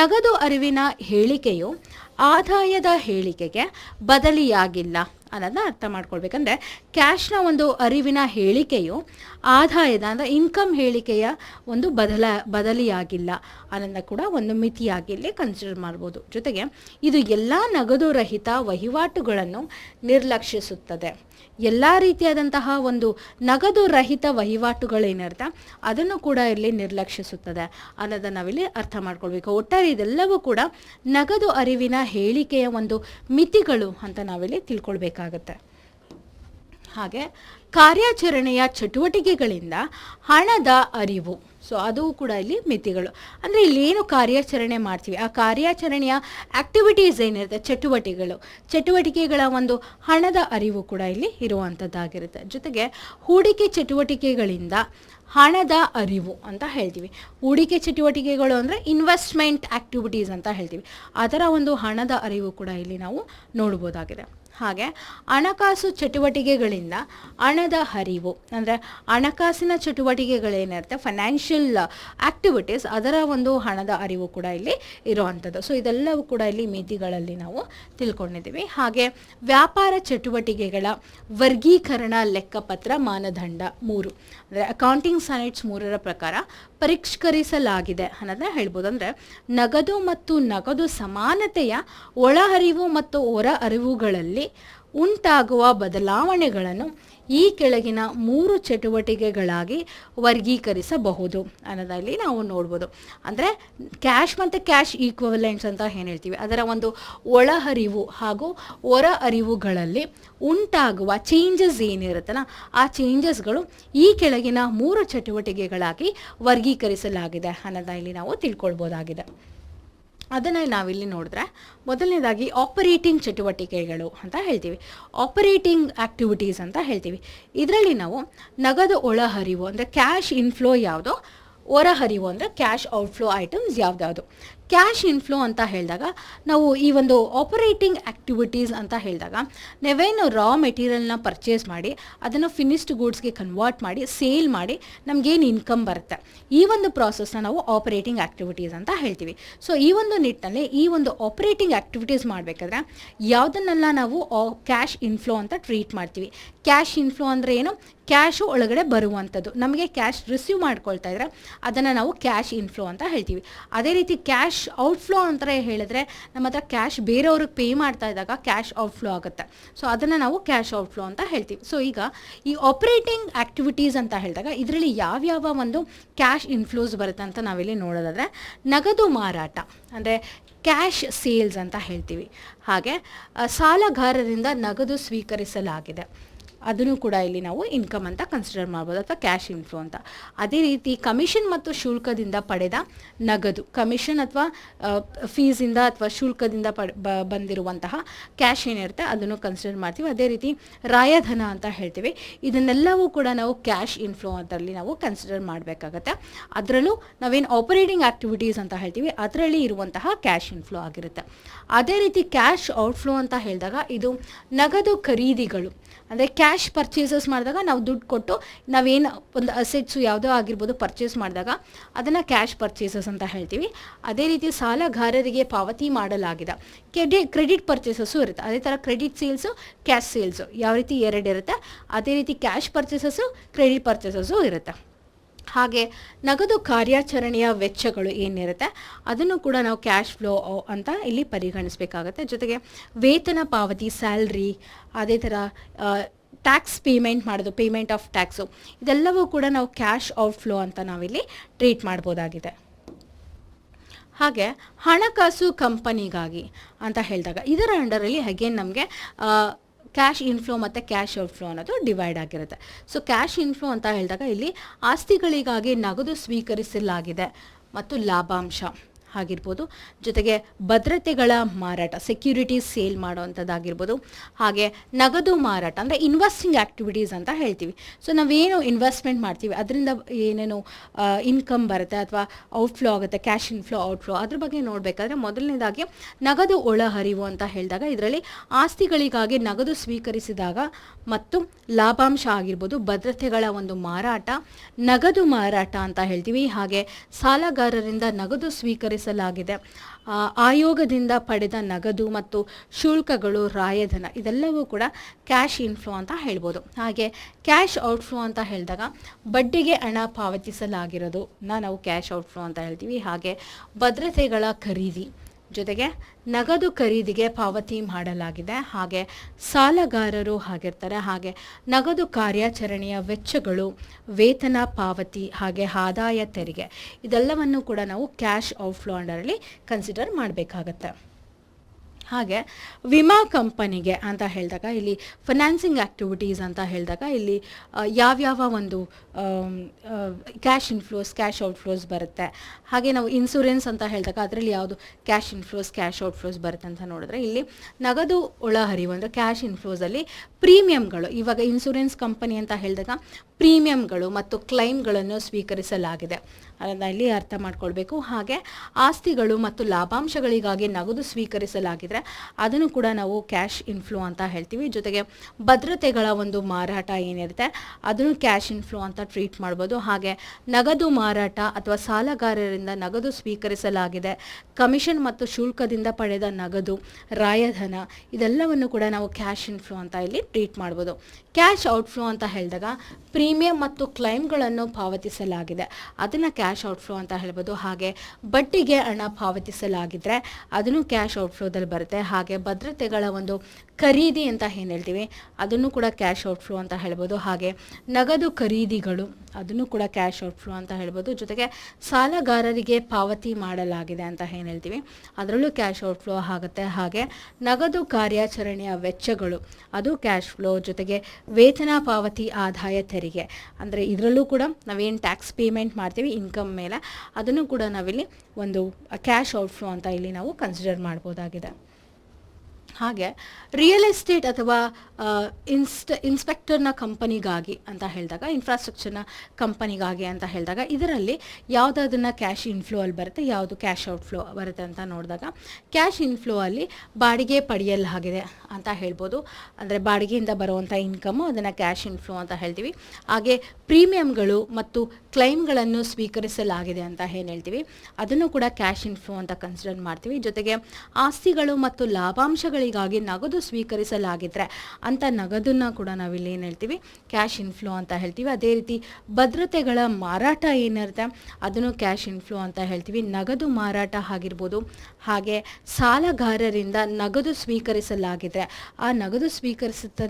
[SPEAKER 1] ನಗದು ಅರಿವಿನ ಹೇಳಿಕೆಯು ಆದಾಯದ ಹೇಳಿಕೆಗೆ ಬದಲಿಯಾಗಿಲ್ಲ ಅನ್ನೋದನ್ನ ಅರ್ಥ ಮಾಡ್ಕೊಳ್ಬೇಕಂದ್ರೆ ಕ್ಯಾಶ್ನ ಒಂದು ಅರಿವಿನ ಹೇಳಿಕೆಯು ಆದಾಯದ ಅಂದರೆ ಇನ್ಕಮ್ ಹೇಳಿಕೆಯ ಒಂದು ಬದಲ, ಬದಲಿಯಾಗಿಲ್ಲ ಅನ್ನೋದನ್ನ ಕೂಡ ಒಂದು ಮಿತಿಯಾಗಿ ಇಲ್ಲಿ ಕನ್ಸಿಡರ್ ಮಾಡ್ಬೋದು. ಜೊತೆಗೆ ಇದು ಎಲ್ಲ ನಗದು ರಹಿತ ವಹಿವಾಟುಗಳನ್ನು ನಿರ್ಲಕ್ಷಿಸುತ್ತದೆ. ಎಲ್ಲ ರೀತಿಯಾದಂತಹ ಒಂದು ನಗದು ರಹಿತ ವಹಿವಾಟುಗಳೇನಿರುತ್ತೆ ಅದನ್ನು ಕೂಡ ಇಲ್ಲಿ ನಿರ್ಲಕ್ಷಿಸುತ್ತದೆ ಅನ್ನೋದನ್ನು ನಾವಿಲ್ಲಿ ಅರ್ಥ ಮಾಡ್ಕೊಳ್ಬೇಕು. ಒಟ್ಟಾರೆ ಇದೆಲ್ಲವೂ ಕೂಡ ನಗದು ಅರಿವಿನ ಹೇಳಿಕೆಯ ಒಂದು ಮಿತಿಗಳು ಅಂತ ನಾವಿಲ್ಲಿ ತಿಳ್ಕೊಳ್ಬೇಕಾಗತ್ತೆ. ಹಾಗೆ ಕಾರ್ಯಾಚರಣೆಯ ಚಟುವಟಿಕೆಗಳಿಂದ ಹಣದ ಅರಿವು. ಸೊ ಅದು ಕೂಡ ಇಲ್ಲಿ ಮಿತಿಗಳು. ಅಂದರೆ ಇಲ್ಲಿ ಏನು ಕಾರ್ಯಾಚರಣೆ ಮಾಡ್ತೀವಿ? ಆ ಕಾರ್ಯಾಚರಣೆಯ ಆಕ್ಟಿವಿಟೀಸ್ ಏನಿರುತ್ತೆ? ಚಟುವಟಿಕೆಗಳು. ಚಟುವಟಿಕೆಗಳ ಒಂದು ಹಣದ ಅರಿವು ಕೂಡ ಇಲ್ಲಿ ಇರುವಂಥದ್ದಾಗಿರುತ್ತೆ. ಜೊತೆಗೆ ಹೂಡಿಕೆ ಚಟುವಟಿಕೆಗಳಿಂದ ಹಣದ ಅರಿವು ಅಂತ ಹೇಳ್ತೀವಿ. ಹೂಡಿಕೆ ಚಟುವಟಿಕೆಗಳು ಅಂದರೆ ಇನ್ವೆಸ್ಟ್ಮೆಂಟ್ ಆಕ್ಟಿವಿಟೀಸ್ ಅಂತ ಹೇಳ್ತೀವಿ. ಅದರ ಒಂದು ಹಣದ ಅರಿವು ಕೂಡ ಇಲ್ಲಿ ನಾವು ನೋಡ್ಬೋದಾಗಿದೆ. ಹಾಗೆ ಹಣಕಾಸು ಚಟುವಟಿಕೆಗಳಿಂದ ಹಣದ ಹರಿವು, ಅಂದರೆ ಹಣಕಾಸಿನ ಚಟುವಟಿಕೆಗಳೇನಿರುತ್ತೆ ಫೈನಾನ್ಷಿಯಲ್ ಆಕ್ಟಿವಿಟೀಸ್ ಅದರ ಒಂದು ಹಣದ ಅರಿವು ಕೂಡ ಇಲ್ಲಿ ಇರುವಂಥದ್ದು. ಸೊ ಇದೆಲ್ಲವೂ ಕೂಡ ಇಲ್ಲಿ ಮಿತಿಗಳಲ್ಲಿ ನಾವು ತಿಳ್ಕೊಂಡಿದ್ದೀವಿ. ಹಾಗೆ ವ್ಯಾಪಾರ ಚಟುವಟಿಕೆಗಳ ವರ್ಗೀಕರಣ ಲೆಕ್ಕಪತ್ರ ಮಾನದಂಡ ಮೂರು, ಅಂದರೆ ಅಕೌಂಟಿಂಗ್ ಸ್ಟ್ಯಾಂಡರ್ಡ್ಸ್ ಮೂರರ ಪ್ರಕಾರ ಪರಿಷ್ಕರಿಸಲಾಗಿದೆ ಅನ್ನೋದನ್ನ ಹೇಳ್ಬೋದು. ಅಂದರೆ ನಗದು ಮತ್ತು ನಗದು ಸಮಾನತೆಯ ಒಳಹರಿವು ಮತ್ತು ಹೊರ ಅರಿವುಗಳಲ್ಲಿ ಉಂಟಾಗುವ ಬದಲಾವಣೆಗಳನ್ನು ಈ ಕೆಳಗಿನ ಮೂರು ಚಟುವಟಿಕೆಗಳಾಗಿ ವರ್ಗೀಕರಿಸಬಹುದು. ಅನ್ನೋದಲ್ಲಿ ನಾವು ನೋಡ್ಬೋದು. ಅಂದರೆ ಕ್ಯಾಶ್ ಮತ್ತು ಕ್ಯಾಶ್ ಈಕ್ವಲೆಂಟ್ಸ್ ಅಂತ ಏನು ಹೇಳ್ತೀವಿ? ಅದರ ಒಂದು ಒಳಹರಿವು ಹಾಗೂ ಹೊರ ಅರಿವುಗಳಲ್ಲಿ ಉಂಟಾಗುವ ಚೇಂಜಸ್ ಏನಿರುತ್ತಲ್ಲ, ಆ ಚೇಂಜಸ್ಗಳು ಈ ಕೆಳಗಿನ ಮೂರು ಚಟುವಟಿಕೆಗಳಾಗಿ ವರ್ಗೀಕರಿಸಲಾಗಿದೆ ಅನ್ನೋದನ್ನ ಇಲ್ಲಿ ನಾವು ತಿಳ್ಕೊಳ್ಬೋದಾಗಿದೆ. ಅದನ್ನು ನಾವಿಲ್ಲಿ ನೋಡಿದ್ರೆ ಮೊದಲನೇದಾಗಿ ಆಪರೇಟಿಂಗ್ ಚಟುವಟಿಕೆಗಳು ಅಂತ ಹೇಳ್ತೀವಿ. ಆಪರೇಟಿಂಗ್ ಆ್ಯಕ್ಟಿವಿಟೀಸ್ ಅಂತ ಹೇಳ್ತೀವಿ. ಇದರಲ್ಲಿ ನಾವು ನಗದು ಒಳಹರಿವು ಅಂದರೆ ಕ್ಯಾಶ್ ಇನ್ಫ್ಲೋ ಯಾವುದೋ? ಹೊರಹರಿವು ಅಂದರೆ ಕ್ಯಾಶ್ ಔಟ್ಫ್ಲೋ ಐಟಮ್ಸ್ ಯಾವ್ದಾವುದು ಕ್ಯಾಶ್ ಇನ್ಫ್ಲೋ ಅಂತ ಹೇಳಿದಾಗ ನಾವು ಈ ಒಂದು ಆಪರೇಟಿಂಗ್ ಆ್ಯಕ್ಟಿವಿಟೀಸ್ ಅಂತ ಹೇಳಿದಾಗ ನಾವೇನು ರಾ ಮೆಟೀರಿಯಲ್ನ ಪರ್ಚೇಸ್ ಮಾಡಿ, ಅದನ್ನು ಫಿನಿಶ್ಡ್ ಗೂಡ್ಸ್ಗೆ ಕನ್ವರ್ಟ್ ಮಾಡಿ ಸೇಲ್ ಮಾಡಿ ನಮಗೇನು ಇನ್ಕಮ್ ಬರುತ್ತೆ. ಈ ಒಂದು ಪ್ರಾಸೆಸ್ನ ನಾವು ಆಪರೇಟಿಂಗ್ ಆ್ಯಕ್ಟಿವಿಟೀಸ್ ಅಂತ ಹೇಳ್ತೀವಿ. ಸೊ ಈ ಒಂದು ನಿಟ್ಟಿನಲ್ಲಿ ಈ ಒಂದು ಆಪರೇಟಿಂಗ್ ಆ್ಯಕ್ಟಿವಿಟೀಸ್ ಮಾಡಬೇಕಾದ್ರೆ ಯಾವುದನ್ನೆಲ್ಲ ನಾವು ಕ್ಯಾಶ್ ಇನ್ಫ್ಲೋ ಅಂತ ಟ್ರೀಟ್ ಮಾಡ್ತೀವಿ. ಕ್ಯಾಶ್ ಇನ್ಫ್ಲೋ ಅಂದರೆ ಏನು? ಕ್ಯಾಶು ಒಳಗಡೆ ಬರುವಂಥದ್ದು. ನಮಗೆ ಕ್ಯಾಶ್ ರಿಸೀವ್ ಮಾಡ್ಕೊಳ್ತಾ ಇದ್ರೆ ಅದನ್ನು ನಾವು ಕ್ಯಾಶ್ ಇನ್ಫ್ಲೋ ಅಂತ ಹೇಳ್ತೀವಿ. ಅದೇ ರೀತಿ ಕ್ಯಾಶ್ ಔಟ್ಫ್ಲೋ ಅಂತ ಹೇಳಿದ್ರೆ ನಮ್ಮ ಹತ್ರ ಕ್ಯಾಶ್ ಬೇರೆಯವ್ರಿಗೆ ಪೇ ಮಾಡ್ತಾ ಇದ್ದಾಗ ಕ್ಯಾಶ್ ಔಟ್ಫ್ಲೋ ಆಗುತ್ತೆ. ಸೊ, ಅದನ್ನು ನಾವು ಕ್ಯಾಶ್ ಔಟ್ಫ್ಲೋ ಅಂತ ಹೇಳ್ತೀವಿ. ಸೊ, ಈಗ ಈ ಆಪರೇಟಿಂಗ್ ಆ್ಯಕ್ಟಿವಿಟೀಸ್ ಅಂತ ಹೇಳಿದಾಗ ಇದರಲ್ಲಿ ಯಾವ್ಯಾವ ಒಂದು ಕ್ಯಾಶ್ ಇನ್ಫ್ಲೋಸ್ ಬರುತ್ತೆ ಅಂತ ನಾವಿಲ್ಲಿ ನೋಡೋದಾದರೆ ನಗದು ಮಾರಾಟ, ಅಂದರೆ ಕ್ಯಾಶ್ ಸೇಲ್ಸ್ ಅಂತ ಹೇಳ್ತೀವಿ. ಹಾಗೆ ಸಾಲಗಾರರಿಂದ ನಗದು ಸ್ವೀಕರಿಸಲಾಗಿದೆ. ಅದನ್ನು ಕೂಡ ಇಲ್ಲಿ ನಾವು ಇನ್ಕಮ್ ಅಂತ ಕನ್ಸಿಡರ್ ಮಾಡ್ಬೋದು ಅಥವಾ ಕ್ಯಾಶ್ ಇನ್ಫ್ಲೋ ಅಂತ. ಅದೇ ರೀತಿ ಕಮಿಷನ್ ಮತ್ತು ಶುಲ್ಕದಿಂದ ಪಡೆದ ನಗದು ಕಮಿಷನ್ ಅಥವಾ ಫೀಸಿಂದ ಅಥವಾ ಶುಲ್ಕದಿಂದ ಪಡ್ ಬಂದಿರುವಂತಹ ಕ್ಯಾಶ್ ಏನಿರುತ್ತೆ ಅದನ್ನು ಕನ್ಸಿಡರ್ ಮಾಡ್ತೀವಿ. ಅದೇ ರೀತಿ ರಾಯಧನ ಅಂತ ಹೇಳ್ತೀವಿ. ಇದನ್ನೆಲ್ಲವೂ ಕೂಡ ನಾವು ಕ್ಯಾಶ್ ಇನ್ಫ್ಲೋ ಅದರಲ್ಲಿ ನಾವು ಕನ್ಸಿಡರ್ ಮಾಡಬೇಕಾಗತ್ತೆ. ಅದರಲ್ಲೂ ನಾವೇನು ಆಪರೇಟಿಂಗ್ ಆಕ್ಟಿವಿಟೀಸ್ ಅಂತ ಹೇಳ್ತೀವಿ. ಅದರಲ್ಲಿ ಇರುವಂತಹ ಕ್ಯಾಶ್ ಇನ್ಫ್ಲೋ ಆಗಿರುತ್ತೆ. ಅದೇ ರೀತಿ ಕ್ಯಾಶ್ ಔಟ್ಫ್ಲೋ ಅಂತ ಹೇಳಿದಾಗ ಇದು ನಗದು ಖರೀದಿಗಳು. ಅಂದರೆ ಕ್ಯಾಶ್ ಪರ್ಚೇಸಸ್ ಮಾಡಿದಾಗ ನಾವು ದುಡ್ಡು ಕೊಟ್ಟು ನಾವೇನು ಒಂದು ಅಸೆಟ್ಸು ಯಾವುದೋ ಆಗಿರ್ಬೋದು ಪರ್ಚೇಸ್ ಮಾಡಿದಾಗ ಅದನ್ನು ಕ್ಯಾಶ್ ಪರ್ಚೇಸಸ್ ಅಂತ ಹೇಳ್ತೀವಿ. ಅದೇ ರೀತಿ ಸಾಲಗಾರರಿಗೆ ಪಾವತಿ ಮಾಡಲಾಗಿದೆ. ಕೆಡಿ ಕ್ರೆಡಿಟ್ ಪರ್ಚೇಸಸ್ಸು ಇರುತ್ತೆ. ಅದೇ ಥರ ಕ್ರೆಡಿಟ್ ಸೇಲ್ಸು ಕ್ಯಾಶ್ ಸೇಲ್ಸು ಯಾವ ರೀತಿ ಎರಡು ಇರುತ್ತೆ, ಅದೇ ರೀತಿ ಕ್ಯಾಶ್ ಪರ್ಚೇಸಸ್ಸು ಕ್ರೆಡಿಟ್ ಪರ್ಚೇಸಸ್ಸು ಇರುತ್ತೆ. ಹಾಗೆ ನಗದು ಕಾರ್ಯಾಚರಣೆಯ ವೆಚ್ಚಗಳು ಏನಿರುತ್ತೆ, ಅದನ್ನು ಕೂಡ ನಾವು ಕ್ಯಾಶ್ ಫ್ಲೋ ಅಂತ ಇಲ್ಲಿ ಪರಿಗಣಿಸಬೇಕಾಗತ್ತೆ. ಜೊತೆಗೆ ವೇತನ ಪಾವತಿ ಸ್ಯಾಲ್ರಿ ಅದೇ ಥರ ಟ್ಯಾಕ್ಸ್ ಪೇಮೆಂಟ್ ಮಾಡೋದು ಪೇಮೆಂಟ್ ಆಫ್ ಟ್ಯಾಕ್ಸು ಇದೆಲ್ಲವೂ ಕೂಡ ನಾವು ಕ್ಯಾಶ್ ಔಟ್ಫ್ಲೋ ಅಂತ ನಾವಿಲ್ಲಿ ಟ್ರೀಟ್ ಮಾಡ್ಬೋದಾಗಿದೆ. ಹಾಗೆ ಹಣಕಾಸು ಕಂಪನಿಗಾಗಿ ಅಂತ ಹೇಳಿದಾಗ ಇದರ ಅಂಡರಲ್ಲಿ ಅಗೇನ್ ನಮಗೆ ಕ್ಯಾಶ್ ಇನ್ಫ್ಲೋ ಮತ್ತು ಕ್ಯಾಶ್ ಔಟ್ಫ್ಲೋ ಅನ್ನೋದು ಡಿವೈಡ್ ಆಗಿರುತ್ತೆ. ಸೊ ಕ್ಯಾಶ್ ಇನ್ಫ್ಲೋ ಅಂತ ಹೇಳಿದಾಗ ಇಲ್ಲಿ ಆಸ್ತಿಗಳಿಗಾಗಿ ನಗದು ಸ್ವೀಕರಿಸಲಾಗಿದೆ ಮತ್ತು ಲಾಭಾಂಶ. ಆಗಿರ್ಬೋದು. ಜೊತೆಗೆ ಭದ್ರತೆಗಳ ಮಾರಾಟ ಸೆಕ್ಯೂರಿಟೀಸ್ ಸೇಲ್ ಮಾಡುವಂಥದ್ದಾಗಿರ್ಬೋದು. ಹಾಗೆ ನಗದು ಮಾರಾಟ ಅಂದರೆ ಇನ್ವೆಸ್ಟಿಂಗ್ ಆ್ಯಕ್ಟಿವಿಟೀಸ್ ಅಂತ ಹೇಳ್ತೀವಿ. ಸೊ ನಾವೇನು ಇನ್ವೆಸ್ಟ್ಮೆಂಟ್ ಮಾಡ್ತೀವಿ? ಅದರಿಂದ ಏನೇನು ಇನ್ಕಮ್ ಬರುತ್ತೆ ಅಥವಾ ಔಟ್ಫ್ಲೋ ಆಗುತ್ತೆ ಕ್ಯಾಶ್ ಇನ್ಫ್ಲೋ ಔಟ್ಫ್ಲೋ ಅದ್ರ ಬಗ್ಗೆ ನೋಡಬೇಕಾದ್ರೆ ಮೊದಲನೇದಾಗಿ ನಗದು ಒಳಹರಿವು ಅಂತ ಹೇಳಿದಾಗ ಇದರಲ್ಲಿ ಆಸ್ತಿಗಳಿಗಾಗಿ ನಗದು ಸ್ವೀಕರಿಸಿದಾಗ ಮತ್ತು ಲಾಭಾಂಶ ಆಗಿರ್ಬೋದು, ಭದ್ರತೆಗಳ ಒಂದು ಮಾರಾಟ, ನಗದು ಮಾರಾಟ ಅಂತ ಹೇಳ್ತೀವಿ. ಹಾಗೆ ಸಾಲಗಾರರಿಂದ ನಗದು ಸ್ವೀಕರಿಸಲಾಗಿದೆ ಆ, ಆಯೋಗದಿಂದ ಪಡೆದ ನಗದು ಮತ್ತು ಶುಲ್ಕಗಳು ರಾಯಧನ ಇದೆಲ್ಲವೂ ಕೂಡ ಕ್ಯಾಶ್ ಇನ್ಫ್ಲೋ ಅಂತ ಹೇಳ್ಬೋದು. ಹಾಗೆ ಕ್ಯಾಶ್ ಔಟ್ಫ್ಲೋ ಅಂತ ಹೇಳಿದಾಗ ಬಡ್ಡಿಗೆ ಹಣ ಪಾವತಿಸಲಾಗಿರೋದು ನಾವು ಕ್ಯಾಶ್ ಔಟ್ಫ್ಲೋ ಅಂತ ಹೇಳ್ತೀವಿ. ಹಾಗೆ ಭದ್ರತೆಗಳ ಖರೀದಿ ಜೊತೆಗೆ ನಗದು ಖರೀದಿಗೆ ಪಾವತಿ ಮಾಡಲಾಗಿದೆ. ಹಾಗೆ ಸಾಲಗಾರರು ಆಗಿರ್ತಾರೆ ಹಾಗೆ ನಗದು ಕಾರ್ಯಾಚರಣೆಯ ವೆಚ್ಚಗಳು, ವೇತನ ಪಾವತಿ ಹಾಗೆ ಆದಾಯ ತೆರಿಗೆ, ಇದೆಲ್ಲವನ್ನು ಕೂಡ ನಾವು ಕ್ಯಾಶ್ ಔಟ್ಫ್ಲೋ ಅಂಡರಲ್ಲಿ ಕನ್ಸಿಡರ್ ಮಾಡಬೇಕಾಗತ್ತೆ. ಹಾಗೆ ವಿಮಾ ಕಂಪನಿಗೆ ಅಂತ ಹೇಳಿದಾಗ ಇಲ್ಲಿ ಫೈನಾನ್ಸಿಂಗ್ ಆ್ಯಕ್ಟಿವಿಟೀಸ್ ಅಂತ ಹೇಳಿದಾಗ ಇಲ್ಲಿ ಯಾವ್ಯಾವ ಒಂದು ಕ್ಯಾಶ್ ಇನ್ಫ್ಲೋಸ್ ಕ್ಯಾಶ್ ಔಟ್ಫ್ಲೋಸ್ ಬರುತ್ತೆ. ಹಾಗೆ ನಾವು ಇನ್ಸೂರೆನ್ಸ್ ಅಂತ ಹೇಳಿದಾಗ ಅದರಲ್ಲಿ ಯಾವುದು ಕ್ಯಾಶ್ ಇನ್ಫ್ಲೋಸ್ ಕ್ಯಾಶ್ ಔಟ್ಫ್ಲೋಸ್ ಬರುತ್ತೆ ಅಂತ ನೋಡಿದ್ರೆ ಇಲ್ಲಿ ನಗದು ಒಳಹರಿವು ಅಂದರೆ ಕ್ಯಾಶ್ ಇನ್ಫ್ಲೋಸಲ್ಲಿ ಪ್ರೀಮಿಯಂಗಳು ಇವಾಗ ಇನ್ಸೂರೆನ್ಸ್ ಕಂಪನಿ ಅಂತ ಹೇಳಿದಾಗ ಪ್ರೀಮಿಯಂಗಳು ಮತ್ತು ಕ್ಲೈಮ್ಗಳನ್ನು ಸ್ವೀಕರಿಸಲಾಗಿದೆ. ಅದನ್ನು ಇಲ್ಲಿ ಅರ್ಥ ಮಾಡ್ಕೊಳ್ಬೇಕು. ಹಾಗೆ ಆಸ್ತಿಗಳು ಮತ್ತು ಲಾಭಾಂಶಗಳಿಗಾಗಿ ನಗದು ಸ್ವೀಕರಿಸಲಾಗಿದ್ರೆ ಅದನ್ನು ಕೂಡ ನಾವು ಕ್ಯಾಶ್ ಇನ್ಫ್ಲೋ ಅಂತ ಹೇಳ್ತೀವಿ. ಜೊತೆಗೆ ಭದ್ರತೆಗಳ ಒಂದು ಮಾರಾಟ ಏನಿರುತ್ತೆ, ಅದನ್ನು ಕ್ಯಾಶ್ ಇನ್ಫ್ಲೋ ಅಂತ ಟ್ರೀಟ್ ಮಾಡ್ಬೋದು. ಹಾಗೆ ನಗದು ಮಾರಾಟ ಅಥವಾ ಸಾಲಗಾರರಿಂದ ನಗದು ಸ್ವೀಕರಿಸಲಾಗಿದೆ, ಕಮಿಷನ್ ಮತ್ತು ಶುಲ್ಕದಿಂದ ಪಡೆದ ನಗದು, ರಾಯಧನ, ಇದೆಲ್ಲವನ್ನು ಕೂಡ ನಾವು ಕ್ಯಾಶ್ ಇನ್ಫ್ಲೋ ಅಂತ ಇಲ್ಲಿ ಟ್ರೀಟ್ ಮಾಡ್ಬೋದು. ಕ್ಯಾಶ್ ಔಟ್ಫ್ಲೋ ಅಂತ ಹೇಳಿದಾಗ ಪ್ರೀಮಿಯಂ ಮತ್ತು ಕ್ಲೈಮ್ಗಳನ್ನು ಪಾವತಿಸಲಾಗಿದೆ. ಅದನ್ನು ಕ್ಯಾಶ್ ಔಟ್ಫ್ಲೋ ಅಂತ ಹೇಳ್ಬೋದು. ಹಾಗೆ ಬಡ್ಡಿಗೆ ಹಣ ಪಾವತಿಸಲಾಗಿದ್ರೆ ಅದನ್ನು ಕ್ಯಾಶ್ ಔಟ್ಫ್ಲೋದಲ್ಲಿ ಬರುತ್ತೆ. ಹಾಗೆ ಭದ್ರತೆಗಳ ಒಂದು ಖರೀದಿ ಅಂತ ಏನು ಹೇಳ್ತೀವಿ? ಅದನ್ನು ಕೂಡ ಕ್ಯಾಶ್ ಔಟ್ಫ್ಲೋ ಅಂತ ಹೇಳ್ಬೋದು. ಹಾಗೆ ನಗದು ಖರೀದಿಗಳು, ಅದನ್ನು ಕೂಡ ಕ್ಯಾಶ್ ಔಟ್ಫ್ಲೋ ಅಂತ ಹೇಳ್ಬೋದು. ಜೊತೆಗೆ ಸಾಲಗಾರರಿಗೆ ಪಾವತಿ ಮಾಡಲಾಗಿದೆ ಅಂತ ಏನು ಹೇಳ್ತೀವಿ? ಅದರಲ್ಲೂ ಕ್ಯಾಶ್ ಔಟ್ಫ್ಲೋ ಆಗುತ್ತೆ. ಹಾಗೆ ನಗದು ಕಾರ್ಯಾಚರಣೆಯ ವೆಚ್ಚಗಳು, ಅದು ಕ್ಯಾಶ್ ಫ್ಲೋ ಜೊತೆಗೆ ವೇತನ ಪಾವತಿ ಆದಾಯ ತೆರಿಗೆ. ಅಂದರೆ ಇದರಲ್ಲೂ ಕೂಡ ನಾವೇನು ಟ್ಯಾಕ್ಸ್ ಪೇಮೆಂಟ್ ಮಾಡ್ತೀವಿ ಇನ್ಕಮ್ ಮೇಲೆ, ಅದನ್ನು ಕೂಡ ನಾವಿಲ್ಲಿ ಒಂದು ಕ್ಯಾಶ್ ಔಟ್ಫ್ಲೋ ಅಂತ ಇಲ್ಲಿ ನಾವು ಕನ್ಸಿಡರ್ ಮಾಡ್ಬೋದಾಗಿದೆ. ಹಾಗೆ ರಿಯಲ್ ಎಸ್ಟೇಟ್ ಅಥವಾ ಇನ್ಸ್ಟ್ ಇನ್ಸ್ಪೆಕ್ಟರ್ನ ಕಂಪನಿಗಾಗಿ ಅಂತ ಹೇಳಿದಾಗ ಇನ್ಫ್ರಾಸ್ಟ್ರಕ್ಚರ್ನ ಕಂಪನಿಗಾಗಿ ಅಂತ ಹೇಳಿದಾಗ, ಇದರಲ್ಲಿ ಯಾವುದಾದನ್ನ ಕ್ಯಾಶ್ ಇನ್ಫ್ಲೋ ಅಲ್ಲಿ ಬರುತ್ತೆ, ಯಾವುದು ಕ್ಯಾಶ್ ಔಟ್ಫ್ಲೋ ಬರುತ್ತೆ ಅಂತ ನೋಡಿದಾಗ ಕ್ಯಾಶ್ ಇನ್ಫ್ಲೋ ಅಲ್ಲಿ ಬಾಡಿಗೆ ಪಡೆಯಲಾಗಿದೆ ಅಂತ ಹೇಳ್ಬೋದು. ಅಂದರೆ ಬಾಡಿಗೆಯಿಂದ ಬರುವಂಥ ಇನ್ಕಮು ಅದನ್ನು ಕ್ಯಾಶ್ ಇನ್ಫ್ಲೋ ಅಂತ ಹೇಳ್ತೀವಿ. ಹಾಗೆ ಪ್ರೀಮಿಯಂಗಳು ಮತ್ತು ಕ್ಲೈಮ್ಗಳನ್ನು ಸ್ವೀಕರಿಸಲಾಗಿದೆ ಅಂತ ಏನು ಹೇಳ್ತೀವಿ? ಅದನ್ನು ಕೂಡ ಕ್ಯಾಶ್ ಇನ್ಫ್ಲೋ ಅಂತ ಕನ್ಸಿಡರ್ ಮಾಡ್ತೀವಿ. ಜೊತೆಗೆ ಆಸ್ತಿಗಳು ಮತ್ತು ಲಾಭಾಂಶಗಳಿಗಾಗಿ ನಗದು ಸ್ವೀಕರಿಸಲಾಗಿದ್ರೆ ಅಂತ ನಗದನ್ನು ಕೂಡ ನಾವಿಲ್ಲಿ ಏನು ಹೇಳ್ತೀವಿ? ಕ್ಯಾಶ್ ಇನ್ಫ್ಲೋ ಅಂತ ಹೇಳ್ತೀವಿ. ಅದೇ ರೀತಿ ಭದ್ರತೆಗಳ ಮಾರಾಟ ಏನಿರುತ್ತೆ? ಅದನ್ನು ಕ್ಯಾಶ್ ಇನ್ಫ್ಲೋ ಅಂತ ಹೇಳ್ತೀವಿ. ನಗದು ಮಾರಾಟ ಆಗಿರ್ಬೋದು. ಹಾಗೆ ಸಾಲಗಾರರಿಂದ ನಗದು ಸ್ವೀಕರಿಸಲಾಗಿದ್ರೆ ಆ ನಗದು ಸ್ವೀಕರಿಸುತ್ತ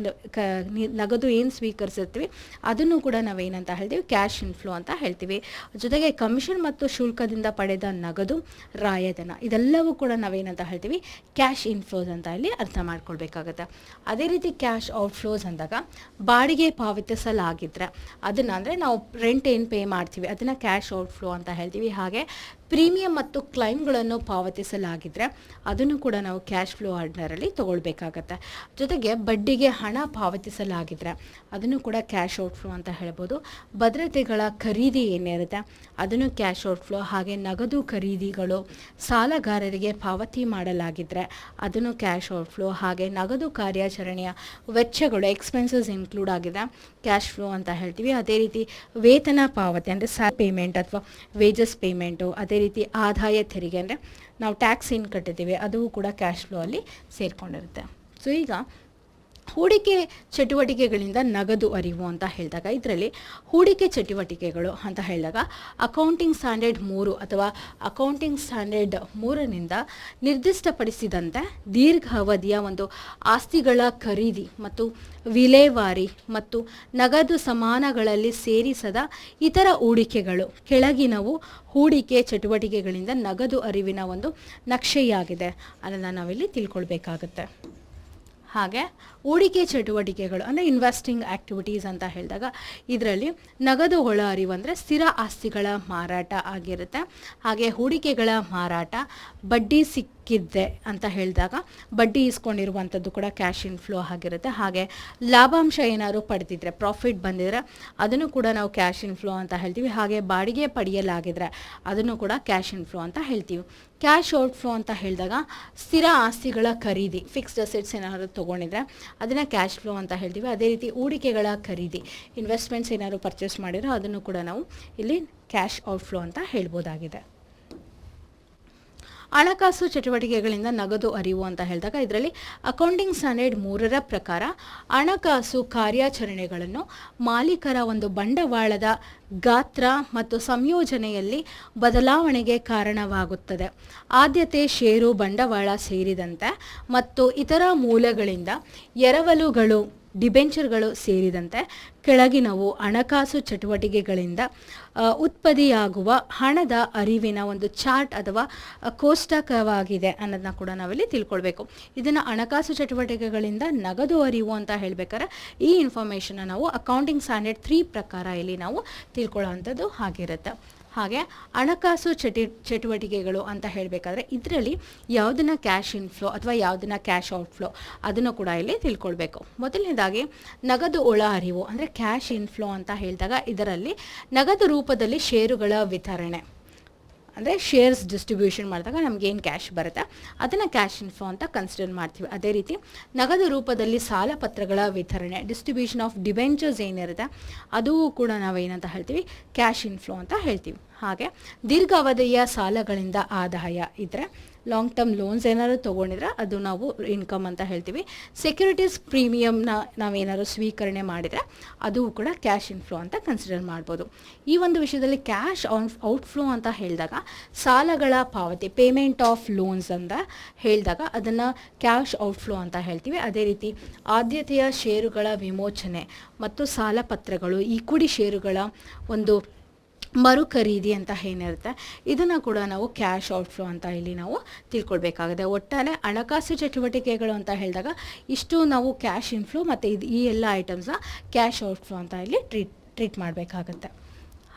[SPEAKER 1] ನಗದು ಏನು ಸ್ವೀಕರಿಸುತ್ತೀವಿ ಅದನ್ನು ಕೂಡ ನಾವೇನಂತ ಹೇಳ್ತೀವಿ? ಕ್ಯಾಶ್ ಇನ್ಫ್ಲೋ ಅಂತ ಹೇಳ್ತೀವಿ. ಜೊತೆಗೆ ಕಮಿಷನ್ ಮತ್ತು ಶುಲ್ಕದಿಂದ ಪಡೆದ ನಗದು ರಾಯಧನ. ಇದೆಲ್ಲವೂ ಕೂಡ ನಾವೇನಂತ ಹೇಳ್ತೀವಿ, ಕ್ಯಾಶ್ ಇನ್ಫ್ಲೋಸ್ ಅಂತ ಇಲ್ಲಿ ಅರ್ಥ ಮಾಡ್ಕೊಳ್ಬೇಕಾಗತ್ತೆ. ಅದೇ ರೀತಿ ಕ್ಯಾಶ್ ಔಟ್ಫ್ಲೋಸ್ ಅಂದಾಗ ಬಾಡಿಗೆ ಪಾವತಿಸಲಾಗಿದ್ರೆ, ಅದನ್ನ ಅಂದರೆ ನಾವು ರೆಂಟ್ ಏನು ಪೇ ಮಾಡ್ತೀವಿ, ಅದನ್ನು ಕ್ಯಾಶ್ ಔಟ್ಫ್ಲೋ ಅಂತ ಹೇಳ್ತೀವಿ. ಹಾಗೆ ಪ್ರೀಮಿಯಂ ಮತ್ತು ಕ್ಲೈಮ್ಗಳನ್ನು ಪಾವತಿಸಲಾಗಿದ್ರೆ ಅದನ್ನು ಕೂಡ ನಾವು ಕ್ಯಾಶ್ ಫ್ಲೋ ಆರ್ಡರಲ್ಲಿ ತಗೊಳ್ಬೇಕಾಗತ್ತೆ. ಜೊತೆಗೆ ಬಡ್ಡಿಗೆ ಹಣ ಪಾವತಿಸಲಾಗಿದ್ರೆ ಅದನ್ನು ಕೂಡ ಕ್ಯಾಶ್ ಔಟ್ ಫ್ಲೋ ಅಂತ ಹೇಳ್ಬೋದು. ಭದ್ರತೆಗಳ ಖರೀದಿ ಏನಿರುತ್ತೆ ಅದನ್ನು ಕ್ಯಾಶ್ ಔಟ್ ಫ್ಲೋ ಹಾಗೆ ನಗದು ಖರೀದಿಗಳು ಸಾಲಗಾರರಿಗೆ ಪಾವತಿ ಮಾಡಲಾಗಿದ್ರೆ ಅದನ್ನು ಕ್ಯಾಶ್ ಔಟ್ ಫ್ಲೋ ಹಾಗೆ ನಗದು ಕಾರ್ಯಾಚರಣೆಯ ವೆಚ್ಚಗಳು, ಎಕ್ಸ್ಪೆನ್ಸಸ್ ಇನ್ಕ್ಲೂಡ್ ಆಗಿದೆ. ಕ್ಯಾಶ್ ಫ್ಲೋ ಅಂತ ಹೇಳ್ತೀವಿ. ಅದೇ ರೀತಿ ವೇತನ ಪಾವತಿ ಅಂದರೆ ಸ್ಯಾಲ್ ಪೇಮೆಂಟ್ ಅಥವಾ ವೇಜಸ್ ಪೇಮೆಂಟು ಅದೇ ರೀತಿ ಆದಾಯ ತೆರಿಗೆ ಅಂದರೆ ನಾವು ಟ್ಯಾಕ್ಸ್ ಏನು ಕಟ್ಟಿದ್ದೀವಿ, ಅದು ಕೂಡ ಕ್ಯಾಶ್ ಫ್ಲೋ ಅಲ್ಲಿ ಸೇರಿಕೊಂಡಿರುತ್ತೆ. ಸೊ ಈಗ ಹೂಡಿಕೆ ಚಟುವಟಿಕೆಗಳಿಂದ ನಗದು ಅರಿವು ಅಂತ ಹೇಳಿದಾಗ, ಇದರಲ್ಲಿ ಹೂಡಿಕೆ ಚಟುವಟಿಕೆಗಳು ಅಂತ ಹೇಳಿದಾಗ ಅಕೌಂಟಿಂಗ್ ಸ್ಟ್ಯಾಂಡರ್ಡ್ ಮೂರು ಅಥವಾ ಅಕೌಂಟಿಂಗ್ ಸ್ಟ್ಯಾಂಡರ್ಡ್ ಮೂರರಿಂದ ನಿರ್ದಿಷ್ಟಪಡಿಸಿದಂತೆ ದೀರ್ಘಾವಧಿಯ ಒಂದು ಆಸ್ತಿಗಳ ಖರೀದಿ ಮತ್ತು ವಿಲೇವಾರಿ ಮತ್ತು ನಗದು ಸಮಾನಗಳಲ್ಲಿ ಸೇರಿಸದ ಇತರ ಹೂಡಿಕೆಗಳು ಕೆಳಗಿನವು ಹೂಡಿಕೆ ಚಟುವಟಿಕೆಗಳಿಂದ ನಗದು ಅರಿವಿನ ಒಂದು ನಕ್ಷೆಯಾಗಿದೆ. ಅದನ್ನು ನಾವಿಲ್ಲಿ ತಿಳ್ಕೊಳ್ಬೇಕಾಗತ್ತೆ. ಹಾಗೆ ಹೂಡಿಕೆ ಚಟುವಟಿಕೆಗಳು ಅಂದರೆ ಇನ್ವೆಸ್ಟಿಂಗ್ ಆ್ಯಕ್ಟಿವಿಟೀಸ್ ಅಂತ ಹೇಳಿದಾಗ ಇದರಲ್ಲಿ ನಗದು ಒಳ ಅರಿವು ಅಂದರೆ ಸ್ಥಿರ ಆಸ್ತಿಗಳ ಮಾರಾಟ ಆಗಿರುತ್ತೆ. ಹಾಗೆ ಹೂಡಿಕೆಗಳ ಮಾರಾಟ, ಬಡ್ಡಿ ಸಿಕ್ಕಿದ್ದೆ ಅಂತ ಹೇಳಿದಾಗ ಬಡ್ಡಿ ಇಸ್ಕೊಂಡಿರುವಂಥದ್ದು ಕೂಡ ಕ್ಯಾಶ್ ಇನ್ಫ್ಲೋ ಆಗಿರುತ್ತೆ. ಹಾಗೆ ಲಾಭಾಂಶ ಏನಾದರೂ ಪಡೆದಿದ್ರೆ ಪ್ರಾಫಿಟ್ ಬಂದಿದ್ರೆ ಅದನ್ನು ಕೂಡ ನಾವು ಕ್ಯಾಶ್ ಇನ್ಫ್ಲೋ ಅಂತ ಹೇಳ್ತೀವಿ. ಹಾಗೆ ಬಾಡಿಗೆ ಪಡೆಯಲಾಗಿದ್ರೆ ಅದನ್ನು ಕೂಡ ಕ್ಯಾಶ್ ಇನ್ಫ್ಲೋ ಅಂತ ಹೇಳ್ತೀವಿ. ಕ್ಯಾಶ್ ಔಟ್ ಫ್ಲೋ ಅಂತ ಹೇಳಿದಾಗ ಸ್ಥಿರ ಆಸ್ತಿಗಳ ಖರೀದಿ ಫಿಕ್ಸ್ಡ್ ಅಸೆಟ್ಸ್ ಏನಾದರೂ ತೊಗೊಂಡಿದ್ರೆ ಅದನ್ನು ಕ್ಯಾಶ್ ಫ್ಲೋ ಅಂತ ಹೇಳ್ತೀವಿ. ಅದೇ ರೀತಿ ಹೂಡಿಕೆಗಳ ಖರೀದಿ ಇನ್ವೆಸ್ಟ್ಮೆಂಟ್ಸ್ ಏನಾದರೂ ಪರ್ಚೇಸ್ ಮಾಡಿದ್ರೆ ಅದನ್ನು ಕೂಡ ನಾವು ಇಲ್ಲಿ ಕ್ಯಾಶ್ ಔಟ್ ಫ್ಲೋ ಅಂತ ಹೇಳ್ಬೋದಾಗಿದೆ. ಹಣಕಾಸು ಚಟುವಟಿಕೆಗಳಿಂದ ನಗದು ಅರಿವು ಅಂತ ಹೇಳಿದಾಗ ಇದರಲ್ಲಿ ಅಕೌಂಟಿಂಗ್ ಸ್ಟ್ಯಾಂಡರ್ಡ್ ಮೂರರ ಪ್ರಕಾರ ಹಣಕಾಸು ಕಾರ್ಯಾಚರಣೆಗಳನ್ನು ಮಾಲೀಕರ ಒಂದು ಬಂಡವಾಳದ ಗಾತ್ರ ಮತ್ತು ಸಂಯೋಜನೆಯಲ್ಲಿ ಬದಲಾವಣೆಗೆ ಕಾರಣವಾಗುತ್ತದೆ. ಆದ್ಯತೆ ಷೇರು ಬಂಡವಾಳ ಸೇರಿದಂತೆ ಮತ್ತು ಇತರ ಮೂಲಗಳಿಂದ ಎರವಲುಗಳು ಡಿಬೆಂಚರ್ಗಳು ಸೇರಿದಂತೆ ಕೆಳಗಿನವು ಹಣಕಾಸು ಚಟುವಟಿಕೆಗಳಿಂದ ಉತ್ಪತ್ತಿಯಾಗುವ ಹಣದ ಅರಿವಿನ ಒಂದು ಚಾರ್ಟ್ ಅಥವಾ ಕೋಷ್ಟಕವಾಗಿದೆ ಅನ್ನೋದನ್ನ ಕೂಡ ನಾವಿಲ್ಲಿ ತಿಳ್ಕೊಳ್ಬೇಕು. ಇದನ್ನು ಹಣಕಾಸು ಚಟುವಟಿಕೆಗಳಿಂದ ನಗದು ಅರಿವು ಅಂತ ಹೇಳ್ಬೇಕಾದ್ರೆ ಈ ಇನ್ಫಾರ್ಮೇಷನ್ನ ನಾವು ಅಕೌಂಟಿಂಗ್ ಸ್ಟ್ಯಾಂಡರ್ಡ್ ತ್ರೀ ಪ್ರಕಾರ ಇಲ್ಲಿ ನಾವು ತಿಳ್ಕೊಳ್ಳೋ ಅಂಥದ್ದು ಆಗಿರುತ್ತೆ ಹಾಗೆ ಹಣಕಾಸು ಚಟಿ, ಚಟುವಟಿಕೆಗಳು ಅಂತ ಹೇಳಬೇಕಾದ್ರೆ ಇದರಲ್ಲಿ ಯಾವುದನ್ನ ಕ್ಯಾಶ್ ಇನ್ಫ್ಲೋ ಅಥವಾ ಯಾವುದನ್ನ ಕ್ಯಾಶ್ ಔಟ್ಫ್ಲೋ ಅದನ್ನು ಕೂಡ ಇಲ್ಲಿ ತಿಳ್ಕೊಳ್ಬೇಕು. ಮೊದಲನೇದಾಗಿ ನಗದು ಒಳ ಹರಿವು ಅಂದರೆ ಕ್ಯಾಶ್ ಇನ್ಫ್ಲೋ ಅಂತ ಹೇಳಿದಾಗ ಇದರಲ್ಲಿ ನಗದು ರೂಪದಲ್ಲಿ ಷೇರುಗಳ ವಿತರಣೆ. ಅಂದರೆ ಶೇರ್ಸ್ ಡಿಸ್ಟ್ರಿಬ್ಯೂಷನ್ ಮಾಡಿದಾಗ ನಮಗೇನು ಕ್ಯಾಶ್ ಬರುತ್ತೆ? ಅದನ್ನು ಕ್ಯಾಶ್ ಇನ್ಫ್ಲೋ ಅಂತ ಕನ್ಸಿಡರ್ ಮಾಡ್ತೀವಿ. ಅದೇ ರೀತಿ ನಗದು ರೂಪದಲ್ಲಿ ಸಾಲ ಪತ್ರಗಳ ವಿತರಣೆ ಡಿಸ್ಟ್ರಿಬ್ಯೂಷನ್ ಆಫ್ ಡಿಬೆಂಚರ್ಸ್ ಏನಿರುತ್ತೆ, ಅದು ಕೂಡ ನಾವು ಏನಂತ ಹೇಳ್ತೀವಿ? ಕ್ಯಾಶ್ ಇನ್ಫ್ಲೋ ಅಂತ ಹೇಳ್ತೀವಿ. ಹಾಗೆ ದೀರ್ಘಾವಧಿಯ ಸಾಲಗಳಿಂದ ಆದಾಯ ಇದ್ದರೆ ಲಾಂಗ್ ಟರ್ಮ್ ಲೋನ್ಸ್ ಏನಾದ್ರು ತೊಗೊಂಡಿದ್ರೆ ಅದು ನಾವು ಇನ್ಕಮ್ ಅಂತ ಹೇಳ್ತೀವಿ. ಸೆಕ್ಯೂರಿಟೀಸ್ ಪ್ರೀಮಿಯಮ್ನ ನಾವೇನಾದ್ರು ಸ್ವೀಕರಣೆ ಮಾಡಿದರೆ ಅದು ಕೂಡ ಕ್ಯಾಶ್ ಇನ್ಫ್ಲೋ ಅಂತ ಕನ್ಸಿಡರ್ ಮಾಡ್ಬೋದು. ಈ ಒಂದು ವಿಷಯದಲ್ಲಿ ಕ್ಯಾಶ್ ಔಟ್ಫ್ಲೋ ಅಂತ ಹೇಳಿದಾಗ ಸಾಲಗಳ ಪಾವತಿ ಪೇಮೆಂಟ್ ಆಫ್ ಲೋನ್ಸ್ ಅಂತ ಹೇಳಿದಾಗ ಅದನ್ನು ಕ್ಯಾಶ್ ಔಟ್ಫ್ಲೋ ಅಂತ ಹೇಳ್ತೀವಿ. ಅದೇ ರೀತಿ ಆದ್ಯತೆಯ ಷೇರುಗಳ ವಿಮೋಚನೆ ಮತ್ತು ಸಾಲ ಪತ್ರಗಳು ಈಕ್ವಿಟಿ ಷೇರುಗಳ ಒಂದು ಮರು ಖರೀದಿ ಅಂತ ಏನಿರುತ್ತೆ, ಇದನ್ನು ಕೂಡ ನಾವು ಕ್ಯಾಶ್ ಔಟ್ಫ್ಲೋ ಅಂತ ಇಲ್ಲಿ ನಾವು ತಿಳ್ಕೊಳ್ಬೇಕಾಗಿದೆ ಒಟ್ಟಾರೆ ಹಣಕಾಸು ಚಟುವಟಿಕೆಗಳು ಅಂತ ಹೇಳಿದಾಗ ಇಷ್ಟು ನಾವು ಕ್ಯಾಶ್ ಇನ್ಫ್ಲೋ ಮತ್ತು ಇದು ಈ ಎಲ್ಲ ಐಟಮ್ಸ್ನ ಕ್ಯಾಶ್ ಔಟ್ಫ್ಲೋ ಅಂತ ಇಲ್ಲಿ ಟ್ರೀಟ್ ಟ್ರೀಟ್ ಮಾಡಬೇಕಾಗತ್ತೆ.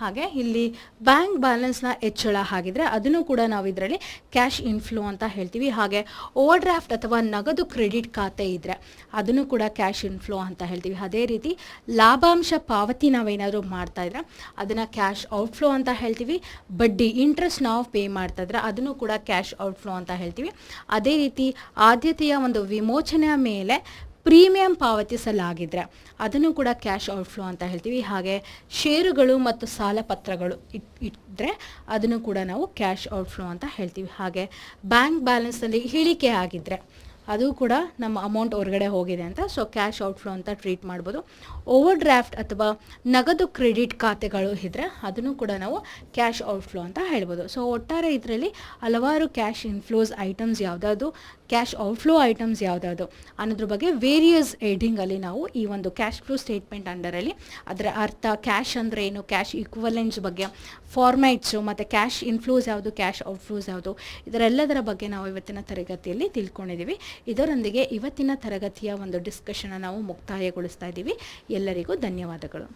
[SPEAKER 1] ಹಾಗೆ ಇಲ್ಲಿ ಬ್ಯಾಂಕ್ ಬ್ಯಾಲೆನ್ಸ್ನ ಹೆಚ್ಚಳ ಆಗಿದ್ರೆ ಅದನ್ನು ಕೂಡ ನಾವು ಇದರಲ್ಲಿ ಕ್ಯಾಶ್ ಇನ್ಫ್ಲೋ ಅಂತ ಹೇಳ್ತೀವಿ. ಹಾಗೆ ಓವರ್ ಡ್ರಾಫ್ಟ್ ಅಥವಾ ನಗದು ಕ್ರೆಡಿಟ್ ಖಾತೆ ಇದ್ದರೆ ಅದನ್ನು ಕೂಡ ಕ್ಯಾಶ್ ಇನ್ಫ್ಲೋ ಅಂತ ಹೇಳ್ತೀವಿ. ಅದೇ ರೀತಿ ಲಾಭಾಂಶ ಪಾವತಿ ನಾವೇನಾದರೂ ಮಾಡ್ತಾ ಇದ್ರೆ ಅದನ್ನು ಕ್ಯಾಶ್ ಔಟ್ಫ್ಲೋ ಅಂತ ಹೇಳ್ತೀವಿ. ಬಡ್ಡಿ ಇಂಟ್ರೆಸ್ಟ್ ನಾವು ಪೇ ಮಾಡ್ತಾ ಇದ್ರೆ ಅದನ್ನು ಕೂಡ ಕ್ಯಾಶ್ ಔಟ್ಫ್ಲೋ ಅಂತ ಹೇಳ್ತೀವಿ. ಅದೇ ರೀತಿ ಆದ್ಯತೆಯ ಒಂದು ವಿಮೋಚನೆಯ ಮೇಲೆ ಪ್ರೀಮಿಯಂ ಪಾವತಿಸಲಾಗಿದ್ರೆ ಅದನ್ನು ಕೂಡ ಕ್ಯಾಶ್ ಔಟ್ಫ್ಲೋ ಅಂತ ಹೇಳ್ತೀವಿ. ಹಾಗೆ ಷೇರುಗಳು ಮತ್ತು ಸಾಲ ಪತ್ರಗಳು ಇಟ್ ಇದ್ದರೆ ಅದನ್ನು ಕೂಡ ನಾವು ಕ್ಯಾಶ್ ಔಟ್ಫ್ಲೋ ಅಂತ ಹೇಳ್ತೀವಿ. ಹಾಗೆ ಬ್ಯಾಂಕ್ ಬ್ಯಾಲೆನ್ಸ್ನಲ್ಲಿ ಇಳಿಕೆ ಆಗಿದ್ದರೆ ಅದು ಕೂಡ ನಮ್ಮ ಅಮೌಂಟ್ ಹೊರಗಡೆ ಹೋಗಿದೆ ಅಂತ, ಸೊ ಕ್ಯಾಶ್ ಔಟ್ಫ್ಲೋ ಅಂತ ಟ್ರೀಟ್ ಮಾಡ್ಬೋದು. ಓವರ್ ಡ್ರಾಫ್ಟ್ ಅಥವಾ ನಗದು ಕ್ರೆಡಿಟ್ ಖಾತೆಗಳು ಇದ್ದರೆ ಅದನ್ನು ಕೂಡ ನಾವು ಕ್ಯಾಶ್ ಔಟ್ಫ್ಲೋ ಅಂತ ಹೇಳ್ಬೋದು. ಸೊ ಒಟ್ಟಾರೆ ಇದರಲ್ಲಿ ಹಲವಾರು ಕ್ಯಾಶ್ ಇನ್ಫ್ಲೋಸ್ ಐಟಮ್ಸ್ ಯಾವುದಾದ್ರು ಕ್ಯಾಶ್ ಔಟ್ಫ್ಲೋ ಐಟಮ್ಸ್ ಯಾವುದಾದ್ರು. ಅನ್ನೋದ್ರ ಬಗ್ಗೆ ವೇರಿಯಸ್ ಎಡಿಂಗಲ್ಲಿ ನಾವು ಈ ಒಂದು ಕ್ಯಾಶ್ ಫ್ಲೋ ಸ್ಟೇಟ್ಮೆಂಟ್ ಅಂಡರಲ್ಲಿ ಅದರ ಅರ್ಥ ಕ್ಯಾಶ್ ಅಂದರೆ ಏನು ಕ್ಯಾಶ್ ಈಕ್ವಲೆನ್ಸ್ ಬಗ್ಗೆ ಫಾರ್ಮ್ಯಾಟ್ಸು ಮತ್ತು ಕ್ಯಾಶ್ ಇನ್ಫ್ಲೋಸ್ ಯಾವುದು ಕ್ಯಾಶ್ ಔಟ್ಫ್ಲೋಸ್ ಯಾವುದು, ಇದರೆಲ್ಲದರ ಬಗ್ಗೆ ನಾವು ಇವತ್ತಿನ ತರಗತಿಯಲ್ಲಿ ತಿಳ್ಕೊಂಡಿದ್ದೀವಿ. ಇದರೊಂದಿಗೆ ಇವತ್ತಿನ ತರಗತಿಯ ಒಂದು ಡಿಸ್ಕಷನ್ನ ನಾವು ಮುಕ್ತಾಯಗೊಳಿಸ್ತಾ ಇದ್ದೀವಿ. ಎಲ್ಲರಿಗೂ ಧನ್ಯವಾದಗಳು.